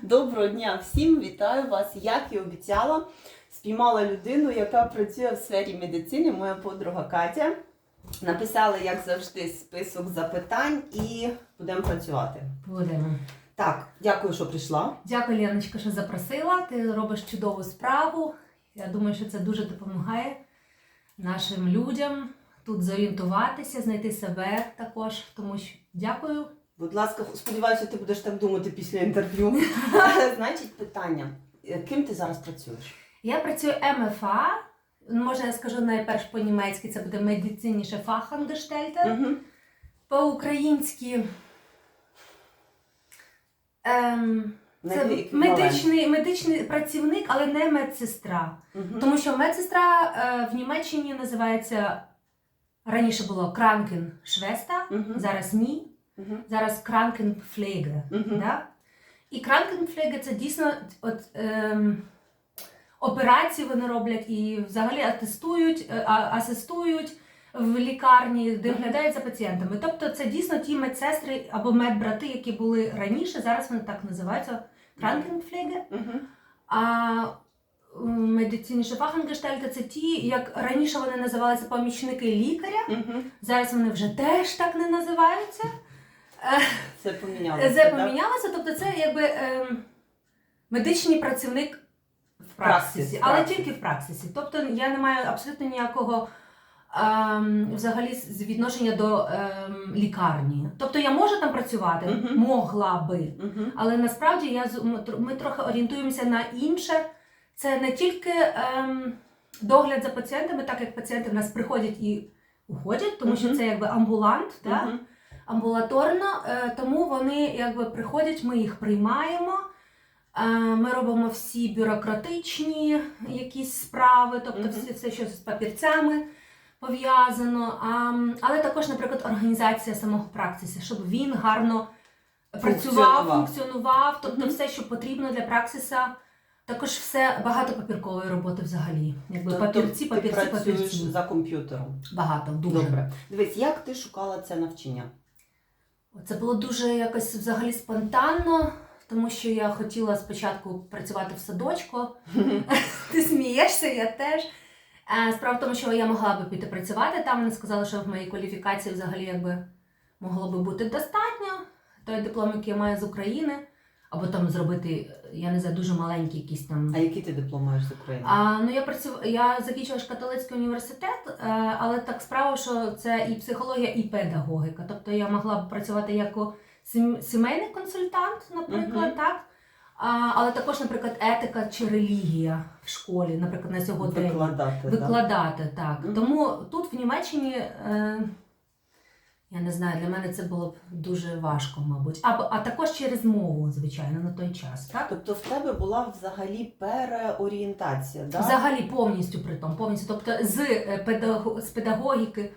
Доброго дня всім! Вітаю вас! Як і обіцяла, спіймала людину, яка працює в сфері медицини, моя подруга Катя. Написала, як завжди, список запитань і будемо працювати. Будемо. Так, дякую, що прийшла. Дякую, Леночка, що запросила. Ти робиш чудову справу. Я думаю, що це дуже допомагає нашим людям тут зорієнтуватися, знайти себе також. Тому що дякую. Будь ласка, сподіваюся, ти будеш так думати після інтерв'ю. Значить, питання: ким ти зараз працюєш? Я працюю МФА. Може, я скажу найперш по-німецьки, це буде медициніше Фахангештельте. Угу. По-українськи. Ем, це медичний, медичний працівник, але не медсестра. Мгм. Тому що медсестра е, в Німеччині називається раніше було Кранкеншвеста, Мгм. зараз ні. Мгм. Зараз Кранкенпфлеге. Да? І Кранкенпфлеге це дійсно от, ем, операції вони роблять і взагалі атестують, е, асистують в лікарні, доглядають за пацієнтами. Тобто це дійсно ті медсестри або медбрати, які були раніше, зараз вони так називаються Кранкенпфлеге. Мгм. А медициніше фахангештальти це ті, як раніше вони називалися помічники лікаря, Мгм. зараз вони вже теж так не називаються. Це помінялося. Це так? тобто це якби ем, медичний працівник в Праксис, але праксис. тільки в праксисі. Тобто я не маю абсолютно ніякого ем, взагалі відношення до ем, лікарні. Тобто я можу там працювати, Мгм. могла би. Мгм. Але насправді я ми трохи орієнтуємося на інше. Це не тільки ем, догляд за пацієнтами, так як пацієнти в нас приходять і уходять, тому що це якби амбулант, да? Мгм. Амбулаторно, е, тому вони якби приходять, ми їх приймаємо. е, Ми робимо всі бюрократичні якісь справи, тобто все, все, що з папірцями пов'язано. А, але також, наприклад, організація самого праксису, щоб він гарно працював, Функціонував. функціонував, тобто все, що потрібно для праксиса. Також все багато папіркової роботи взагалі. Якби Тобто папірці, ти папірці, працюєш папірці. за комп'ютером. Багато, дуже. Добре. Дивись, як ти шукала це навчання? Це було дуже якось взагалі спонтанно, тому що я хотіла спочатку працювати в садочку. Ти смієшся, я теж. Е, Справа в тому, що я могла би піти працювати там. Вони сказали, що в моїй кваліфікації взагалі якби могло би бути достатньо. Той диплом, який я маю з України, або там зробити, я не знаю, дуже маленький якийсь там. А які ти диплом маєш з України? А, ну я працюв, я закінчила ж католицький університет, е, але так справа, що це і психологія, і педагогіка. Тобто я могла б працювати як сімейний консультант, наприклад, Мгм. так. А, але також, наприклад, етика чи релігія в школі, наприклад, на сьогодні. Викладати. Викладати, так. Мгм. Тому тут в Німеччині, е, я не знаю, для мене це було б дуже важко, мабуть. А, а також через мову, звичайно, на той час. Так? Тобто в тебе була взагалі переорієнтація, да? Взагалі повністю при тому, повністю. Тобто з, педагог, з педагогіки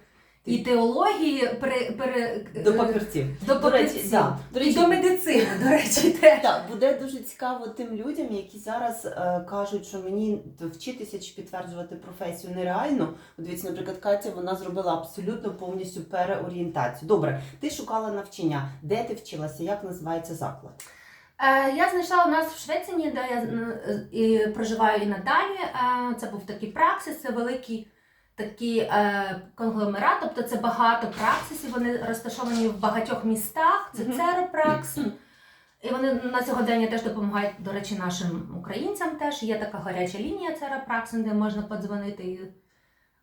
і теології пере, пере, До е, папірців. до До речі, да. До і до медицини, до речі, теж. Так, буде дуже цікаво тим людям, які зараз е, кажуть, що мені вчитися чи підтверджувати професію нереально. Дивіться, наприклад, Катя вона зробила абсолютно повністю переорієнтацію. Добре, ти шукала навчання. Де ти вчилася? Як називається заклад? Е, Я знайшла у нас в Швеції, де я е, і проживаю і надалі. Е, Це був такий праксис, це великий такий е, конгломерат, тобто це багато праксисів. Вони розташовані в багатьох містах. Це. Церопракс. І вони на сьогодення теж допомагають, до речі, нашим українцям теж. Є така гаряча лінія Церопракс, де можна подзвонити і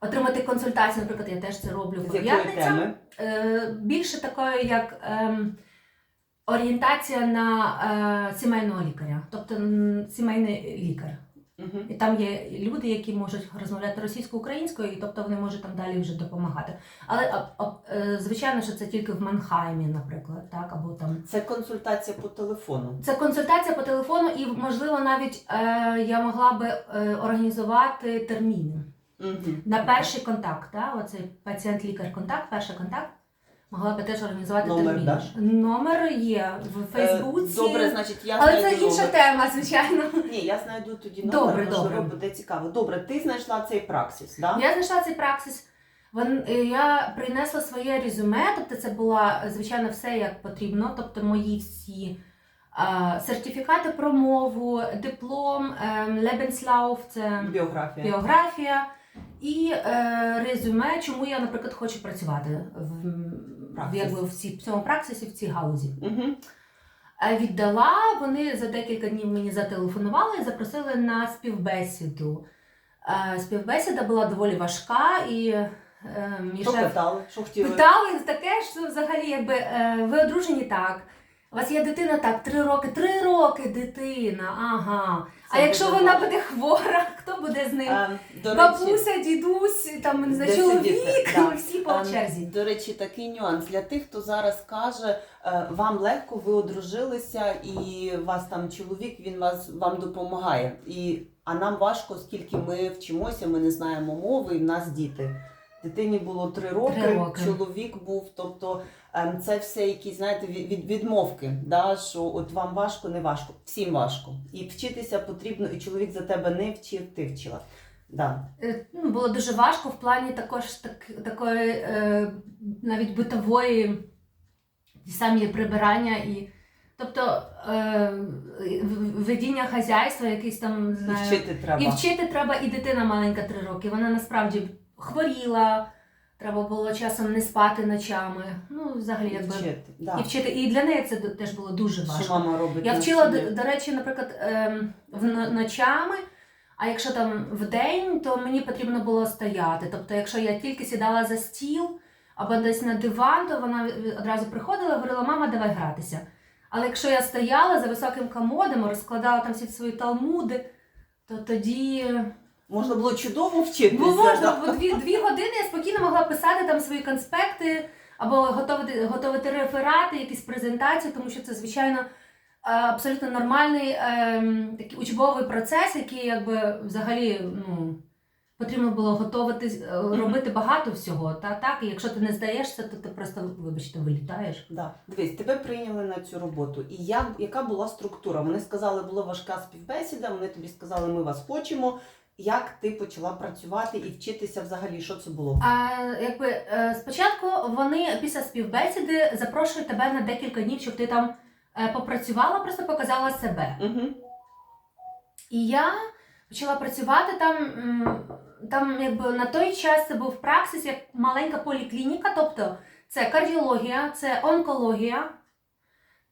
отримати консультацію. Наприклад, я теж це роблю по п'ятницям. Е, більше такої, як ем, орієнтація на е, сімейного лікаря, тобто сімейний лікар. Мгм. І там є люди, які можуть розмовляти російсько-українською, і тобто вони можуть там далі вже допомагати. Але а, а, е, звичайно, що це тільки в Манхаймі, наприклад, так або там. Це консультація по телефону. Це консультація по телефону, і можливо навіть е, я могла би е, організувати терміни. Мгм. На перший контакт, да? оцей пацієнт-лікар-контакт, перший контакт. Могла би теж організувати Номер термін. даш? Номер є в Фейсбуці. Е, Добре, значить, я Але це інша номер. тема, звичайно. Ні, я знайду тоді номер, Добре, можливо, добре. буде цікаво. Добре, ти знайшла цей праксис, да? Я знайшла цей праксис. Вон- е, Я принесла своє резюме, тобто це було, звичайно, все як потрібно. Тобто мої всі а, сертифікати про мову, диплом, ем, Lebenslauf, це Біографія. біографія і е, резюме, чому я, наприклад, хочу працювати в. Якби, в, цій, в цьому праксисі, в цій галузі. Угу. Е, Віддала, вони за декілька днів мені зателефонували і запросили на співбесіду. Е, Співбесіда була доволі важка, і е, мій Що шеф питали? Що хотіли? питали таке, що взагалі, якби ви одружені так. У вас є дитина так, три роки, три роки дитина, ага. А якщо буде вона буде хвора, хто буде з ним? Е, До речі, Бабуся, дідусь, там не знаю, Де чоловік, сидіти, да. всі по Ем, черзі. До речі, такий нюанс для тих, хто зараз каже, е, вам легко, ви одружилися, і вас там чоловік, він вас вам допомагає. І, а нам важко, оскільки ми вчимося, ми не знаємо мови, і в нас діти. Дитині було три роки, роки. чоловік був. Тобто ем, це все якісь, знаєте, від, від- відмовки, да, що от вам важко, не важко, всім важко. І вчитися потрібно, і чоловік за тебе не вчив, ти вчила. Да. Е, ну, Було дуже важко в плані також так, такої е, навіть битової самі прибирання і. Тобто е, ведіння хазяйства, якийсь там не І вчити треба. І вчити треба, і дитина маленька три роки. Вона насправді хворіла, треба було часом не спати ночами. Ну, взагалі, якби. Вчити, да. І вчити. І для неї це теж було дуже Що важко. мама робить? Я вчила, до, до речі, наприклад, ем, в ночами. А якщо там в день, то мені потрібно було стояти. Тобто, якщо я тільки сідала за стіл або десь на диван, то вона одразу приходила і говорила, мама, давай гратися. Але якщо я стояла за високим комодом, розкладала там всі свої талмуди, то тоді Можна було чудово вчитися. Бо можна, бо дві, дві години я спокійно могла писати там свої конспекти або готувати, готувати реферати, якісь презентації, тому що це, звичайно, е, абсолютно нормальний ем, такий учбовий процес, який якби взагалі ну, потрібно було готувати, е, робити багато всього. Та, так? І якщо ти не здаєшся, то ти просто, вибачте, вилітаєш. Да. Дивись, тебе прийняли на цю роботу. І як, яка була структура? Вони сказали, була важка співбесіда, вони тобі сказали, ми вас хочемо. Як ти почала працювати і вчитися взагалі, що це було? А якби е, спочатку вони після співбесіди запрошують тебе на декілька днів, щоб ти там е, попрацювала, просто показала себе. Угу. І я почала працювати там. Там, якби на той час це був праксис як маленька поліклініка, тобто це кардіологія, це онкологія,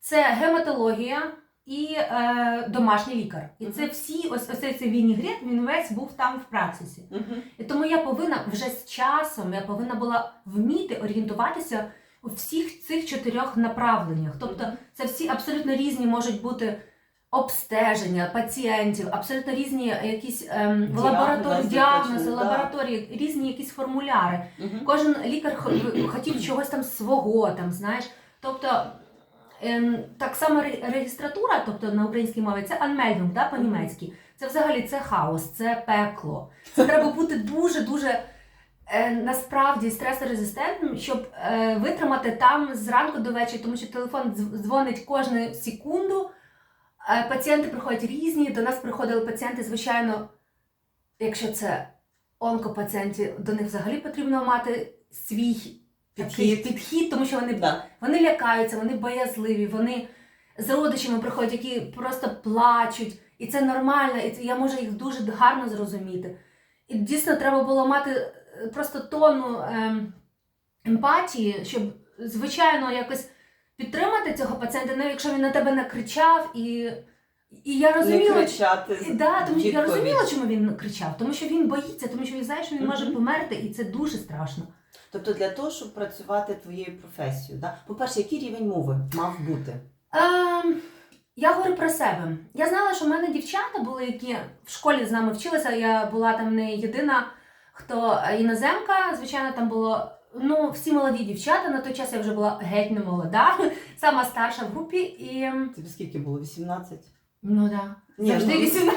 це гематологія і е, домашній лікар. І це всі, ось ось цей вінігрет, він весь був там в праксисі. Угу. І тому я повинна вже з часом я повинна була вміти орієнтуватися у всіх цих чотирьох направленнях. Тобто це всі абсолютно різні можуть бути обстеження пацієнтів, абсолютно різні якісь ем, в лабораторії Діагнози, точно, да. лабораторії, різні якісь формуляри. Угу. Кожен лікар хотів чогось там свого, там, знаєш. Тобто так само ре- реєстратура, тобто на українській мові, це анмельдунг, да, по-німецьки. Це взагалі це хаос, це пекло. Це треба бути дуже-дуже е, насправді стресорезистентним, щоб е, витримати там зранку до вечора, тому що телефон дзвонить кожну секунду. Е, пацієнти приходять різні. До нас приходили пацієнти, звичайно, якщо це онкопацієнти, до них взагалі потрібно мати свій Підхід. підхід, тому що вони Да. вони лякаються, вони боязливі, вони з родичами приходять, які просто плачуть. І це нормально, і я можу їх дуже гарно зрозуміти. І дійсно треба було мати е, просто тону ем, емпатії, щоб, звичайно, якось підтримати цього пацієнта, навіть якщо він на тебе накричав, і, і я Не розуміла, кричати. і, да, тому що я розуміла, чому він кричав, тому що він боїться, тому що він знає, що він може померти, і це дуже страшно. Тобто для того, щоб працювати твоєю професією, да? по-перше, який рівень мови мав бути? Ем, я говорю про себе. Я знала, що в мене дівчата були, які в школі з нами вчилися. Я була там не єдина, хто е, іноземка. Звичайно, там було ну, всі молоді дівчата. На той час я вже була геть не молода, сама старша в групі. І ем, Тобі скільки було? 18? ну да. Ні, Завжди ну, 18.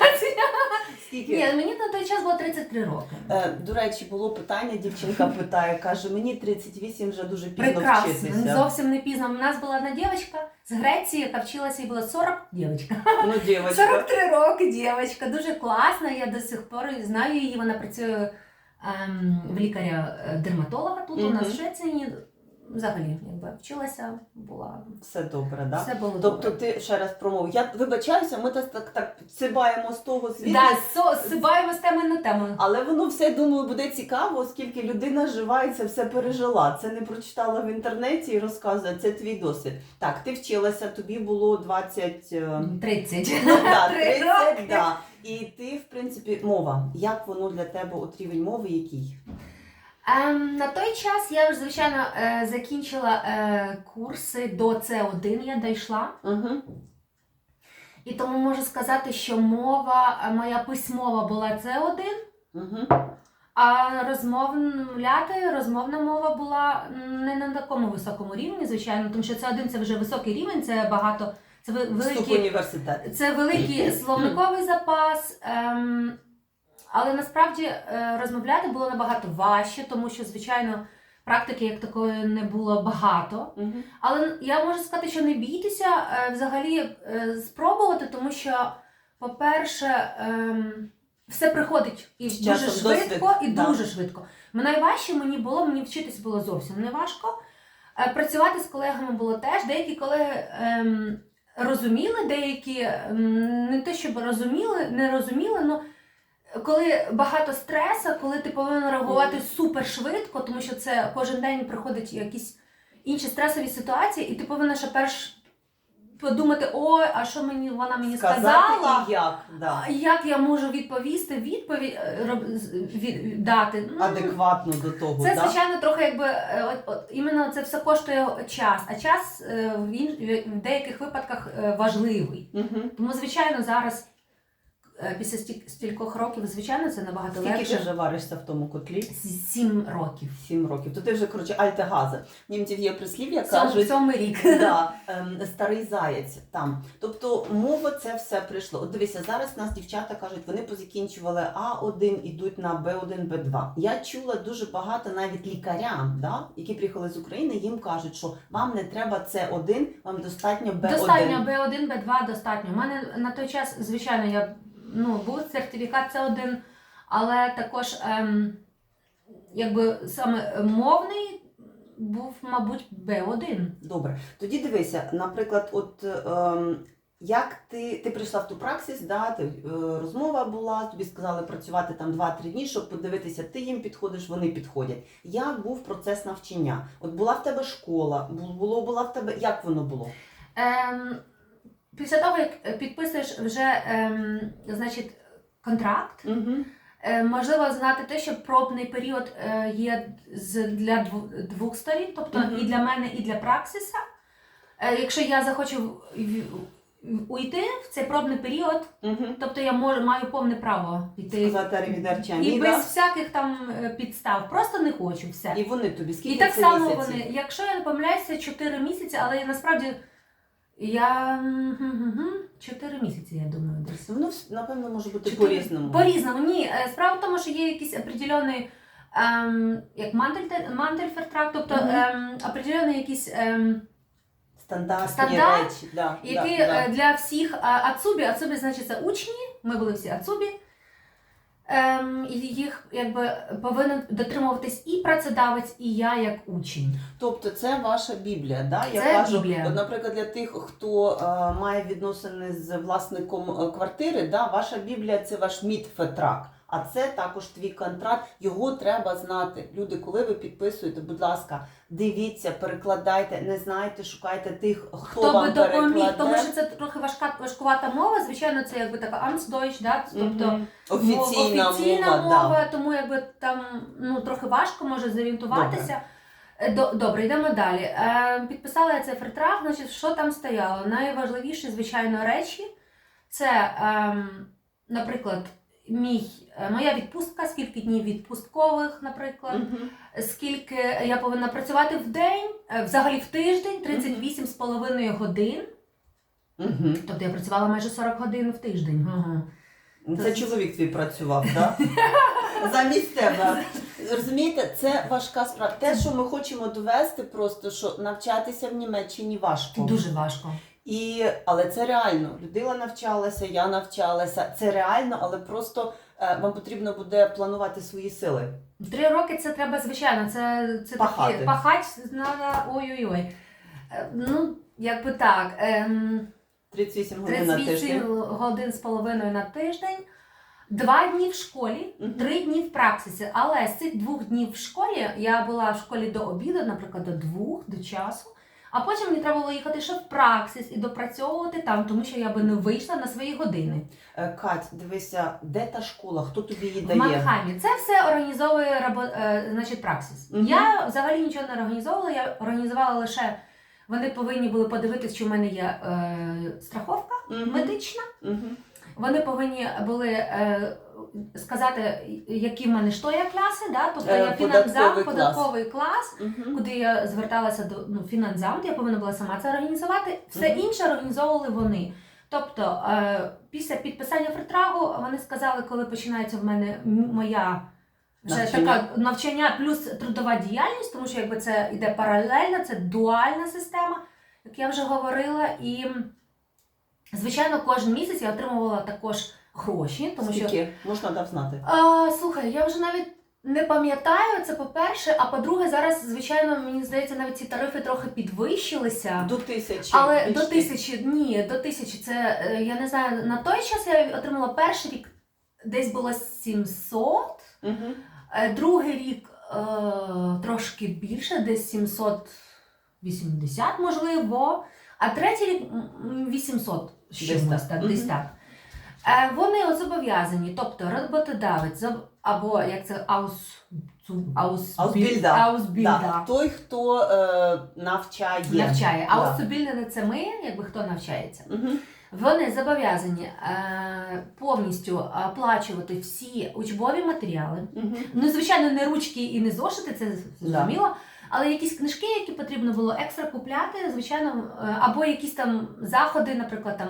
Скільки? Ні, мені на той час було 33 роки. Е, До речі, було питання, дівчинка питає, каже, мені 38 вже дуже пізно Прекрасно, вчитися. зовсім не пізно. У нас була одна дівчинка з Греції, яка вчилася, їй було 40 дівчинка. Ну, дівчинка. 43 роки дівчинка, дуже класна. Я до сих пор знаю її. Вона працює ем, в лікаря-дерматолога тут у нас в Швеції. Взагалі якби вчилася, була Все добре, да? все було Тобто добре. ти ще раз промовив. Я вибачаюся, ми так так, так цибаємо з того звідти. Да, со, сибаємо з теми на тему. Але воно все думаю буде цікаво, оскільки людина живається, все пережила. Це не прочитала в інтернеті і розказує. Це твій досвід. Так, ти вчилася, тобі було 20... е, 30. Ну, да, 30, роки. да. І ти, в принципі, мова. Як воно для тебе, от рівень мови, який? Ем, на той час я вже, звичайно, е, закінчила е, курси до С1, я дійшла. Угу. І тому можу сказати, що мова, е, моя письмова була С1, Угу. а розмовляти, розмовна мова була не на такому високому рівні, звичайно, тому що С1 це вже високий рівень, це багато, це ви- Вступ в великий університет. Це великий словниковий запас, ем, але насправді е, розмовляти було набагато важче, тому що, звичайно, практики як такої не було багато. Угу. Але я можу сказати, що не бійтеся е, взагалі е, спробувати, тому що, по-перше, ем, все приходить і З дуже швидко, досвід, і да. дуже швидко. Найважче мені було, мені вчитись було зовсім не важко. Працювати з колегами було теж. Деякі колеги ем, розуміли, деякі ем, не те, щоб розуміли, не розуміли, але коли багато стресу, коли ти повинен реагувати супер швидко, тому що це кожен день приходять якісь інші стресові ситуації, і ти повинен ще перш подумати, ой, а що мені вона мені Сказати сказала? і як, да. Як я можу відповісти, відповідь е, роб- з- від, дати? Ну, адекватно до того. це, да? звичайно, трохи якби е, от, от, іменно це все коштує час, а час е, в, ін- в деяких випадках е, важливий. Угу. Тому, звичайно, зараз після стіль- стількох років, звичайно, це набагато Скільки ти легше. вже варишся в тому котлі? Сім років. Сім років. То ти вже, коротше, альтегаза. Німців є прислів'я, кажуть, сьомий рік. да, ем, старий заєць там. Тобто мова це все прийшло. От дивися, зараз нас дівчата кажуть, вони позакінчували А1, ідуть на Б1, Б2. Я чула дуже багато навіть лікарям, да, які приїхали з України, їм кажуть, що вам не треба С1, вам достатньо Б1. Достатньо B1, B2 достатньо. У мене на той час, звичайно, я ну, був сертифікат С1, але також ем, якби саме мовний був, мабуть, B1. Добре. Тоді дивися, наприклад, от ем, як ти, ти прийшла в ту праксис, да, ти, е, розмова була, тобі сказали працювати там 2-3 дні, щоб подивитися, ти їм підходиш, вони підходять. Як був процес навчання? От була в тебе школа, було, була в тебе, як воно було? Ем, після того, як підписуєш вже ем, значить, контракт, Угу. Е, Можливо знати те, що пробний період е, є з для дв- двох сторін, тобто Мгм. і для мене, і для праксиса. Е, Якщо я захочу в- в- уйти в цей пробний період, Угу. тобто я можу маю повне право піти Сказати і без всяких там е, підстав. Просто не хочу все. І вони тобі скільки І так само місяців? вони, якщо я не помиляюся, 4 місяці, але я насправді я 4 місяці, я думаю, десь. Ну, напевно може бути Чотири- по-різному. По-різному, ні. Е, Справа в тому, що є якийсь определений ем, як мантель, мантельфертрак, тобто ем, определений якийсь ем, стандарт, Стандарт, речі. Да, який да, да. е, для всіх а, ацубі, ацубі значить це учні, ми були всі ацубі. Ем, їх якби повинен дотримуватись і працедавець, і я як учень. Тобто це ваша Біблія, да? Я Це кажу, Біблія. от, наприклад, для тих, хто е, має відносини з власником е, квартири, да? ваша Біблія це ваш мідфетрак. А це також твій контракт. Його треба знати. Люди, коли ви підписуєте, будь ласка, дивіться, перекладайте, не знаєте, шукайте тих, хто, Хто вам би допоміг, тому що це трохи важка важкувата мова. Звичайно, це якби така Amtsdeutsch, да? тобто Мгм. офіційна, офіційна мова. мова, тому якби там ну трохи важко може зорієнтуватися. Е, Добре, йдемо далі. Е, підписала я цей фертрах, значить, що там стояло? Найважливіші, звичайно, речі це, ем, наприклад, мій, е, моя відпустка, скільки днів відпусткових, наприклад, Мгм. скільки я повинна працювати в день, е, взагалі в тиждень 38,5 годин. Мгм. Тобто я працювала майже 40 годин в тиждень. Ага. Це чоловік твій працював, так? Замість тебе. Розумієте, це важка справа. Те, що ми хочемо довести, просто що навчатися в Німеччині важко. Дуже важко. І, але це реально. Людина навчалася, я навчалася. Це реально, але просто е, вам потрібно буде планувати свої сили. Три роки це треба, звичайно, це, це Пахати. такі пахать треба ой-ой-ой. Е, Ну, якби так. Ем, 38 годин на 38 тиждень. годин з половиною на тиждень, два дні в школі, Мгм. три дні в практиці. Але з цих двох днів в школі я була в школі до обіду, наприклад, до двох, до часу. А потім мені треба було їхати ще в праксис і допрацьовувати там, тому що я би не вийшла на свої години. Е, Кать, дивися, де та школа? Хто тобі її В дає? Манхаймі це все організовує рабо, е, значить, праксис. Мгм. Я взагалі нічого не організовувала, я організувала лише. Вони повинні були подивитися, чи в мене є е, страховка Мгм. медична. Мгм. Вони повинні були е, сказати, які в мене що є класи, да? тобто Е, я фінансам, податковий податковий клас, Мгм. куди я зверталася до ну, фінансам, я повинна була сама це організувати. Все Мгм. інше організовували вони. Тобто, е, після підписання фритрагу вони сказали, коли починається в мене моя вже Навчання. така навчання плюс трудова діяльність, тому що якби це йде паралельно, це дуальна система, як я вже говорила. І звичайно, кожен місяць я отримувала також гроші, тому що Скільки? Можна дав знати. а, слухай, я вже навіть не пам'ятаю це по-перше. А по-друге, зараз, звичайно, мені здається, навіть ці тарифи трохи підвищилися. До тисячі. Але до тисячі, ні, до тисячі. Це е, я не знаю. На той час я отримала перший рік десь було 700, Мгм. е, другий рік е, трошки більше, десь 780, можливо. А третій рік м, 800 з Десь чимось так. так, десь Мгм. так. Е, Вони зобов'язані, тобто роботодавець або як це аус, аус, Аусбільда. аусбільда. Да. Той, хто е, навчає. навчає. Да. Це ми, якби хто навчається. Мгм. Вони зобов'язані е, повністю оплачувати всі учбові матеріали. Мгм. Ну, звичайно, не ручки і не зошити, це зрозуміло. Але якісь книжки, які потрібно було екстра купляти, звичайно, е, або якісь там заходи, наприклад, там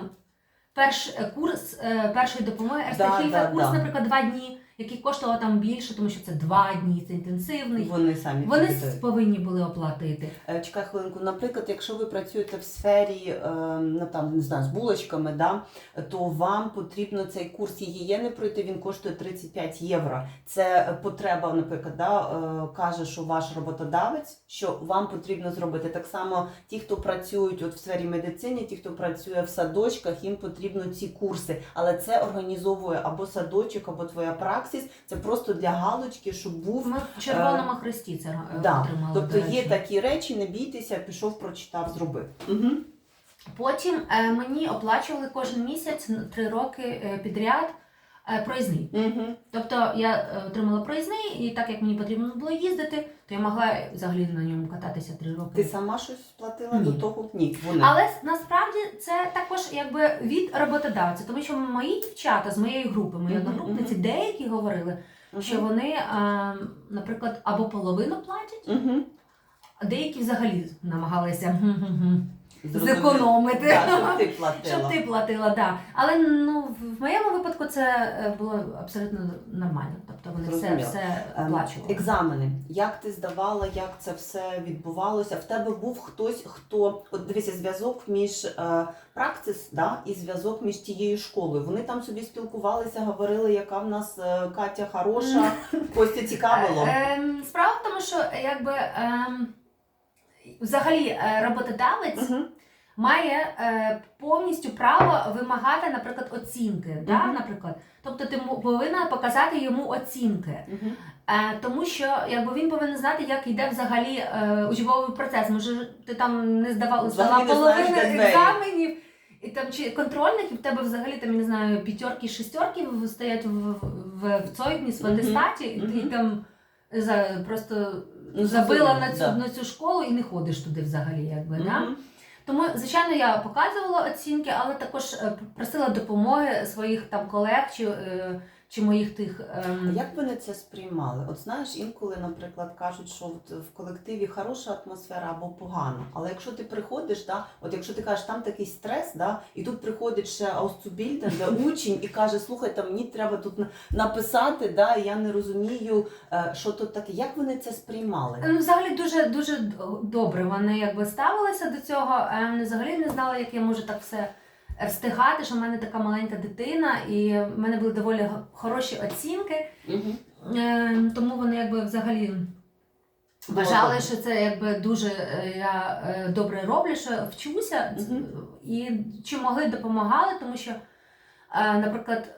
перш е, курс е, першої допомоги, Да, да, курс, да. наприклад, два дні, який коштував там більше, тому що це два дні, це інтенсивний. Вони самі Вони тобі повинні були оплатити. Е, Чекай хвилинку. Наприклад, якщо ви працюєте в сфері е, ну, там, не знаю, з булочками, да, то вам потрібно цей курс гігієни пройти, він коштує 35 євро. Це потреба, наприклад, да, е, каже, що ваш роботодавець, що вам потрібно зробити. Так само ті, хто працюють от в сфері медицини, ті, хто працює в садочках, їм потрібно ці курси. Але це організовує або садочок, або твоя праксис. Це просто для галочки, щоб був Ми в Червоному Хресті це е, Да. отримали. Тобто є такі речі, не бійтеся, пішов, прочитав, зробив. Угу. Потім е, мені оплачували кожен місяць три роки е, підряд е, проїзний. Угу. Тобто я е, отримала проїзний, і так як мені потрібно було їздити, то я могла взагалі на ньому кататися три роки. Ти сама щось платила Ні. до того? Ні, вони. Але насправді це також якби від роботодавця, тому що мої дівчата з моєї групи, мої Мгм, одногрупниці, деякі говорили, Мгм. що вони, е, наприклад, або половину платять, Мгм. а деякі взагалі намагалися Зрозуміло. зекономити. Так, щоб ти платила. Щоб ти платила, да. Але ну в моєму випадку це е, було абсолютно нормально. Тобто вони все, Зрозуміло. все Ем, оплачували. Екзамени. Як ти здавала, як це все відбувалося? В тебе був хтось, хто от дивися, зв'язок між е, практис да, і зв'язок між тією школою. Вони там собі спілкувалися, говорили, яка в нас е, Катя хороша. Костя цікавило. Е, ем, Справа в тому, що якби ем, взагалі е, роботодавець Мгм. має е, повністю право вимагати, наприклад, оцінки. Да? Наприклад, тобто ти повинна показати йому оцінки. Е, тому що якби він повинен знати, як йде взагалі е, учбовий процес. Може, ти там не Взагалі здала половину екзаменів. І там чи контрольних, і в тебе взагалі там, не знаю, п'ятерки, шестерки стоять в, в, в, в цойгніс, в атестаті, і ти там за, просто Ну, забила на цю, да. на цю школу і не ходиш туди взагалі. Якби, да? Тому, звичайно, я показувала оцінки, але також е, просила допомоги своїх там колег чи, е, чи моїх тих. ем, А Як вони це сприймали? От знаєш, інколи, наприклад, кажуть, що в колективі хороша атмосфера або погана. Але якщо ти приходиш, да, от якщо ти кажеш, там такий стрес, да, і тут приходить ще Аустубільден, де учень, і каже, слухайте, мені треба тут на- написати, да, і я не розумію, е, що тут таке. Як вони це сприймали? Ну, взагалі дуже дуже добре вони якби ставилися до цього. Взагалі не знали, як я можу так все встигати, що в мене така маленька дитина, і в мене були доволі хороші оцінки. Мгм. Е, Тому вони якби взагалі вважали, що це якби дуже е, я е, добре роблю, що вчуся Мгм. і чи могли допомагали, тому що, е, наприклад,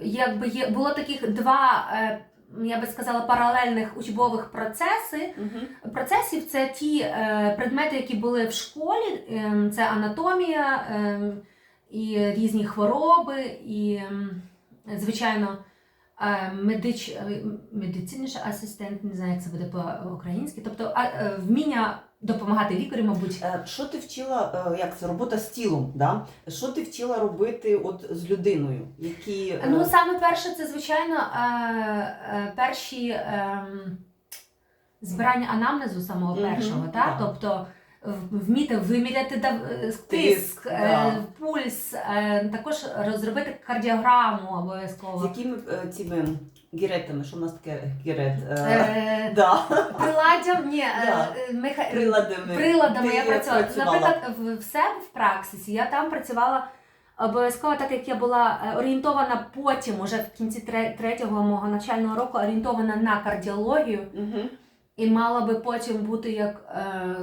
якби є було таких два. е, Я би сказала, паралельних учбових процеси. Мгм. Процесів це ті е, предмети, які були в школі. Ем, це анатомія, ем, і різні хвороби, і, звичайно, е, медич, е, медицинний асистент, не знаю, як це буде по-українськи. Тобто е, вміння допомагати лікарю, мабуть. Що ти вчила, як це робота з тілом? Да? Що ти вчила робити от з людиною? Які Ну, саме перше, це звичайно перші ем, збирання анамнезу самого першого, так? да. тобто в- вміти виміряти е, тиск, е, да. пульс, е, також розробити кардіограму з обов'язково. якими е, цими гіретами? Що в нас таке гірет? Е, да. Приладдям, ні, Да. меха- Приладами. приладами Ти я працювала. працювала. Наприклад, в, себе в праксисі я там працювала обов'язково, так як я була орієнтована потім, уже в кінці третього мого навчального року, орієнтована на кардіологію, Мгм. і мала би потім бути як е,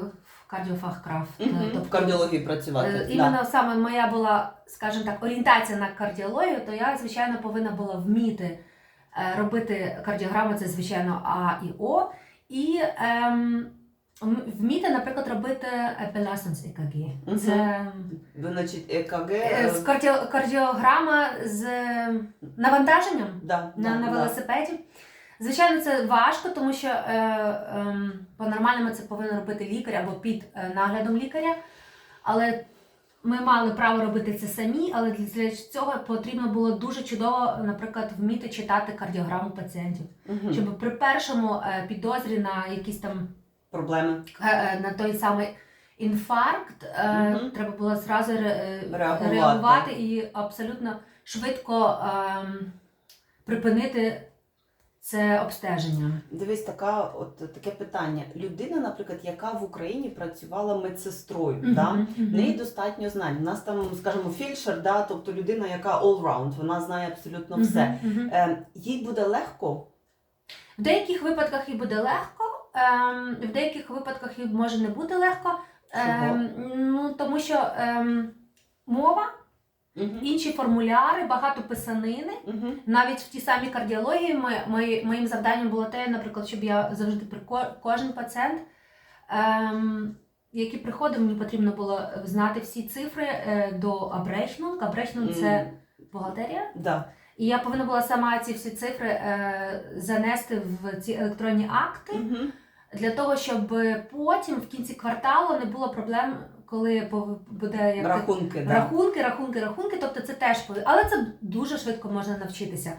кардіофахкрафт. Мгм. Тобто, В кардіології працювати. Е, да. Саме моя була, скажімо так, орієнтація на кардіологію, то я, звичайно, повинна була вміти е, робити кардіограму, це, звичайно, А і О, і ем, вміти, наприклад, робити епелесенс ЕКГ. Мгм. Це значить, ЕКГ. з кардіо- кардіограма з навантаженням да, на, да, на да. Звичайно, це важко, тому що е, ем, по-нормальному це повинен робити лікар або під е, наглядом лікаря. Але ми мали право робити це самі, але для цього потрібно було дуже чудово, наприклад, вміти читати кардіограму пацієнтів. Мгм. Щоб при першому е, підозрі на якісь там Проблеми. е, е, на той самий інфаркт, е, Мгм. треба було зразу ре- е, Реагувати. реагувати і абсолютно швидко ем, припинити це обстеження. Дивись, така, от таке питання. Людина, наприклад, яка в Україні працювала медсестрою, да? Мгм, В неї достатньо знань. У нас там, скажімо, фельдшер, да, тобто людина, яка all-round, вона знає абсолютно все. Мгм, мгм. Е, їй буде легко. В деяких випадках їй буде легко, ем, в деяких випадках їй може не бути легко. Ем, ну, тому що ем, мова, Угу. інші формуляри, багато писанини. Угу. Навіть в тій самій кардіології ми, ми, моїм завданням було те, наприклад, щоб я завжди при кожен пацієнт, ем, який приходив, мені потрібно було знати всі цифри е, до абрейшнунг. Абрейшнунг це бухгалтерія. Да. І я повинна була сама ці всі цифри е, занести в ці електронні акти Угу. для того, щоб потім в кінці кварталу не було проблем, коли буде як Рахунки, да. рахунки, рахунки, рахунки. Тобто це теж. Але це дуже швидко можна навчитися.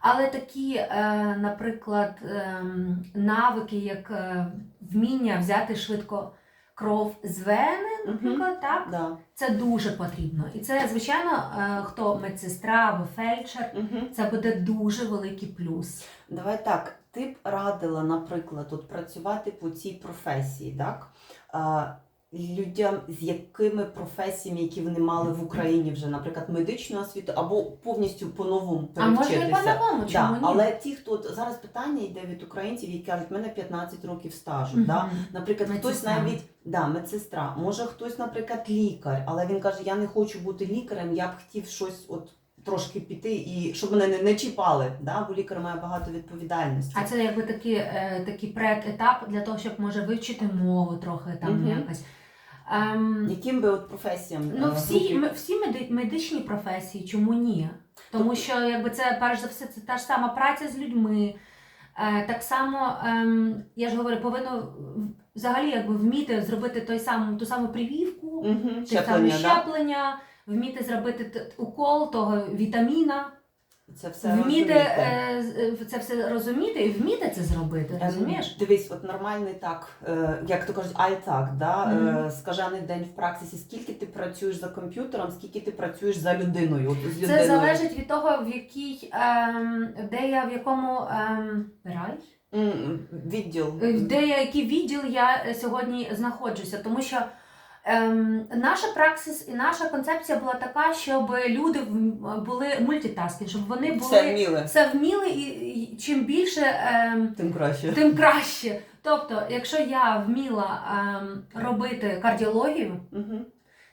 Але такі, е, наприклад, ем, навики, як е, вміння взяти швидко кров з вени, наприклад, так, Да. це дуже потрібно. І це, звичайно, е, хто медсестра або фельдшер, Угу. це буде дуже великий плюс. Давай так, ти б радила, наприклад, от працювати по цій професії, так? Людям з якими професіями, які вони мали в Україні вже, наприклад, медичну освіту, або повністю по-новому А може і по-новому, чому Да, ні? але ті, хто от зараз питання йде від українців, які кажуть, в мене 15 років стажу. Мгм. Да? Наприклад, хтось навіть да, медсестра, може хтось, наприклад, лікар, але він каже, я не хочу бути лікарем, я б хотів щось от трошки піти і щоб мене не, не чіпали, да? бо лікар має багато відповідальності. А це якби такий, е, такий предетап для того, щоб може вивчити мову трохи там Мгм. якось. Ем, Яким би от професіям ну, е, всі, групі- всі меди- медичні професії, чому ні? Тому що якби це перш за все це та ж сама праця з людьми. Е, так само, ем, я ж говорю, повинно взагалі якби вміти зробити той сам, ту саму привівку, Мгм, те саме щеплення, вміти зробити т- укол того вітаміна. Це все вміти розуміти. е, е, це все розуміти і вміти це зробити, Ем, розумієш? Дивись, от нормальний так, е, як то кажуть, альтак, да? Мгм. е, скажений день в праксисі. Скільки ти працюєш за комп'ютером, скільки ти працюєш за людиною? От, з Це залежить від того, в якій ем, де я в якому ем, рай? М, Відділ. Е, де я який відділ я е, сьогодні знаходжуся, тому що Ем, наша праксис і наша концепція була така, щоб люди були мультитаскінг, щоб вони були Все вміли, все вміли, і, і чим більше, ем, тим краще. тим краще. Тобто, якщо я вміла ем, робити кардіологію, Угу.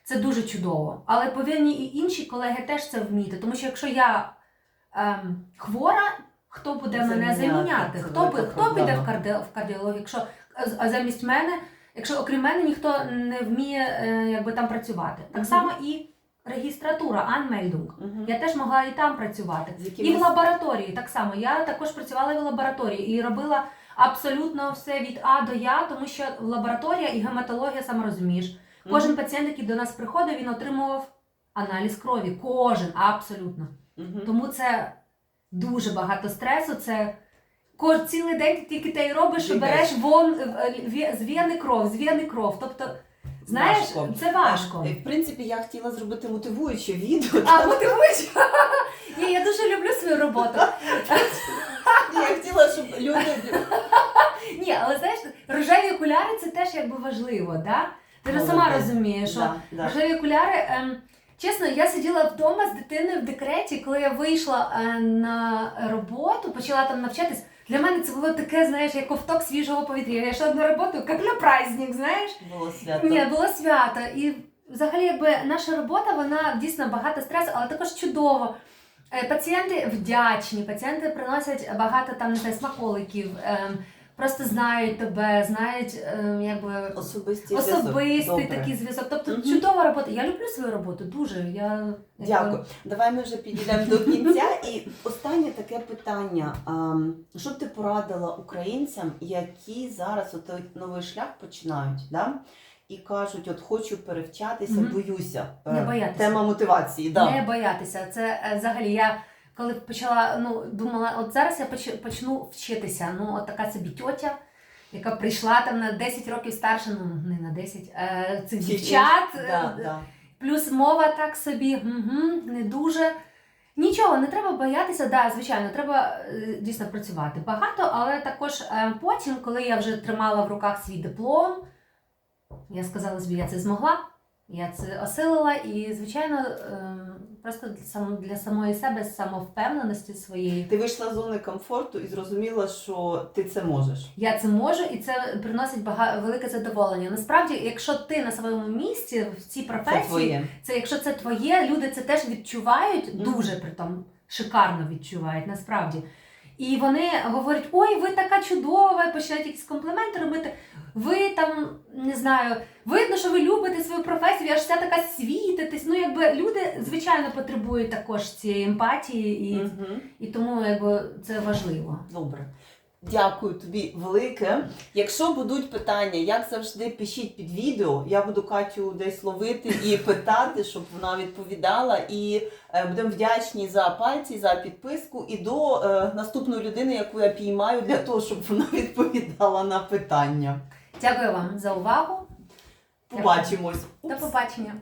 це дуже чудово. Але повинні і інші колеги теж це вміти. Тому що якщо я ем, хвора, хто буде мене Заміняти, заміняти? Хто, би- хто піде в, карди, в кардіологію? Якщо замість мене, якщо окрім мене ніхто не вміє е, якби там працювати. Так Мгм. само і регістратура, анмельдунг. Угу. Я теж могла і там працювати. З І в лабораторії так само. Я також працювала в лабораторії і робила абсолютно все від А до Я, тому що лабораторія і гематологія, саме розумієш. Кожен пацієнт, який до нас приходив, він отримував аналіз крові. Кожен, абсолютно. Мгм. Тому це дуже багато стресу. Це цілий день ти тільки те й робиш, що береш вон е, з вени кров, з вени кров. Тобто, знаєш, Важко. це важко. Е, В принципі, я хотіла зробити мотивуюче відео. А мотивуєш? Ні, я дуже люблю свою роботу. Я хотіла, щоб люди. Ні, але знаєш, рожеві окуляри це теж якби важливо, да? Ти ж сама розумієш, що рожеві окуляри. Ем, чесно, я сиділа вдома з дитиною в декреті, коли я вийшла е, на роботу, почала там навчатись. Для мене це було таке, знаєш, як ковток свіжого повітря. Я йшла на роботу, як на праздник, знаєш? Було свято. Ні, було свято. І взагалі, якби наша робота, вона дійсно багато стресу, але також чудово. Е, Пацієнти вдячні, пацієнти приносять багато там не знаю, смаколиків, ем, просто знають тебе, знають ем, якби Особистий особистий такий зв'язок. Тобто Мгм. чудова робота. Я люблю свою роботу дуже. Я якби- Дякую. Давай ми вже підійдемо до кінця. І останнє таке питання. Ам, Що б ти порадила українцям, які зараз от той новий шлях починають, да? і кажуть, от хочу перевчатися, Мгм. боюся. Е, Не боятися. Тема мотивації, да. Не боятися. Це е, взагалі я коли почала, ну думала, от зараз я почну вчитися. Ну, от така собі тьотя, яка прийшла там на 10 років старше, ну не на 10, е, цих дівчат. е, Да, да. Плюс мова так собі, угу, не дуже. Нічого, не треба боятися, да, звичайно, треба е, дійсно працювати багато, але також е, потім, коли я вже тримала в руках свій диплом, я сказала собі, я це змогла, я це осилила, і, звичайно, е, просто для, для самої себе, самовпевненості своєї, Ти вийшла з зони комфорту і зрозуміла, що ти це можеш. я це можу, і це приносить бага... велике задоволення. Насправді, якщо ти на своєму місці в цій Це професії, твоє. Це якщо це твоє, люди це теж відчувають, дуже притом шикарно відчувають, насправді. І вони говорять: ой, ви така чудова, і починають якісь компліменти робити. Ви там не знаю, видно, що ви любите свою професію, аж вся така світитесь. Ну, якби люди, звичайно, потребують також цієї емпатії, і, угу. і тому якби це важливо. Добре. Дякую тобі велике. Якщо будуть питання, як завжди, пишіть під відео. Я буду Катю десь ловити і питати, щоб вона відповідала. І е, будемо вдячні за пальці, за підписку і до е, наступної людини, яку я піймаю, для того, щоб вона відповідала на питання. Дякую вам за увагу. Побачимось. До побачення.